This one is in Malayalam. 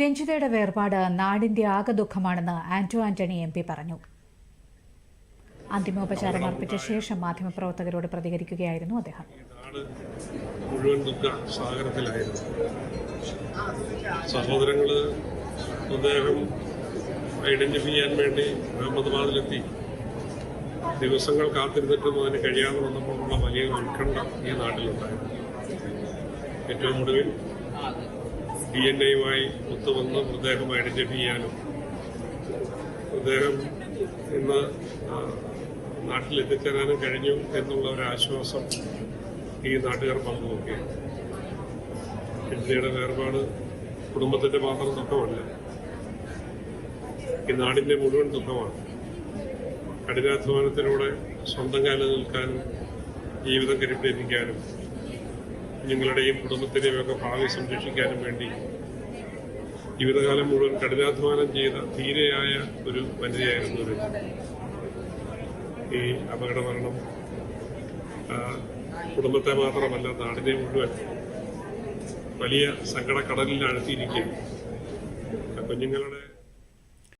രഞ്ജിതയുടെ വേർപാട് നാടിന്റെ ആകെ ദുഃഖമാണെന്ന് ആന്റോ ആന്റണി എം പി പറഞ്ഞു. അന്തിമോപചാരം അർപ്പിച്ച ശേഷം മാധ്യമപ്രവർത്തകരോട് പ്രതികരിക്കുകയായിരുന്നു അദ്ദേഹം. മുഴുവൻ ദുഃഖ സാഗരത്തിലായിരുന്നു. സഹോദരങ്ങൾ അദ്ദേഹം ഐഡന്റിഫൈ ചെയ്യാൻ വേണ്ടി അഹമ്മദാബാദിലെത്തി. ദിവസങ്ങൾ കാത്തിരുന്നിട്ടും അതിന് കഴിയാതെ വന്നപ്പോഴുള്ള വലിയ ഉത്കണ്ഠ ഈ നാട്ടിലുണ്ടായിരുന്നു. ഏറ്റവും ഒടുവിൽ ഡി എൻ എയുമായി ഒത്തുവന്ന് മൃതദേഹം ഐഡന്റിഫൈ ചെയ്യാനും മൃതദേഹം ഇന്ന് നാട്ടിൽ എത്തിച്ചേരാനും കഴിഞ്ഞു എന്നുള്ള ഒരു ആശ്വാസം ഈ നാട്ടുകാർ പങ്കുവെക്കുകയാണ്. ഇന്ത്യയുടെ വേർപാട് കുടുംബത്തിന്റെ മാത്രം ദുഃഖമല്ല. ഈ നാടിന്റെ മുഴുവൻ ദുഃഖമാണ്. കഠിനാധ്വാനത്തിലൂടെ സ്വന്തം കാലിൽ നിൽക്കാനും ജീവിതം കരുപ്പിടിക്കാനും കുഞ്ഞുങ്ങളുടെയും കുടുംബത്തിന്റെയും ഒക്കെ ഭാവി സംരക്ഷിക്കാനും വേണ്ടി ജീവിതകാലം മുഴുവൻ കഠിനാധ്വാനം ചെയ്ത ധീരയായ ഒരു വനിതയായിരുന്നു ഒരു ഈ അപകട മരണം കുടുംബത്തെ മാത്രമല്ല നാടിനെ മുഴുവൻ വലിയ സങ്കടക്കടലിൽ അഴുത്തിയിരിക്കുകയാണ്. കുഞ്ഞുങ്ങളുടെ